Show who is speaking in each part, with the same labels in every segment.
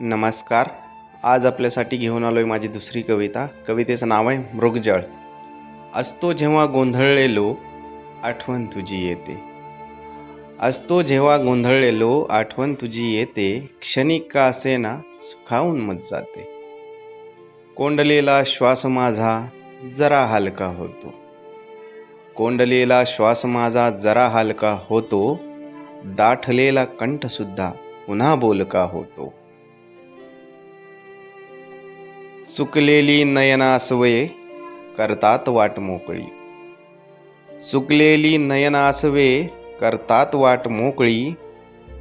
Speaker 1: नमस्कार. आज आपल्यासाठी घेऊन आलो आहे माझी दुसरी कविता. कवितेचं नाव आहे मृगजळ. असतो जेव्हा गोंधळलेलो आठवण तुझी येते. असतो जेव्हा गोंधळलेलो आठवण तुझी येते. क्षणिक का असेना सुखावून मत जाते. कोंडलेला श्वास माझा जरा हलका होतो. कोंडलेला श्वास माझा जरा हलका होतो. दाठलेला कंठसुद्धा पुन्हा बोलका होतो. सुकलेली नयनासवे करतात वाट मोकळी. सुकलेली नयनासवे करतात वाट मोकळी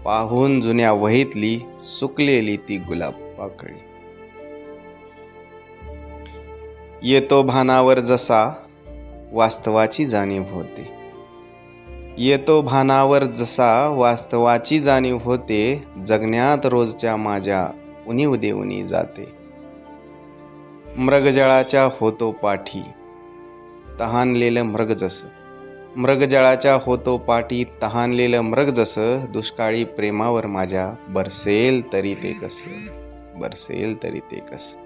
Speaker 1: पाहून जुन्या वहीतली सुकलेली ती गुलाब पाकळी. येतो भानावर जसा वास्तवाची जाणीव होते. येतो भानावर जसा वास्तवाची जाणीव होते जगण्यात रोजच्या माझ्या उणीव देऊनी जाते. मृगजळाच्या होतो पाठी. तहानलेलं मृग जसं. मृगजळाच्या होतो पाठी तहानलेलं मृग जसं दुष्काळी प्रेमावर माझ्या बरसेल तरी ते कसं. बरसेल तरी ते कसं.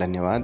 Speaker 1: धन्यवाद.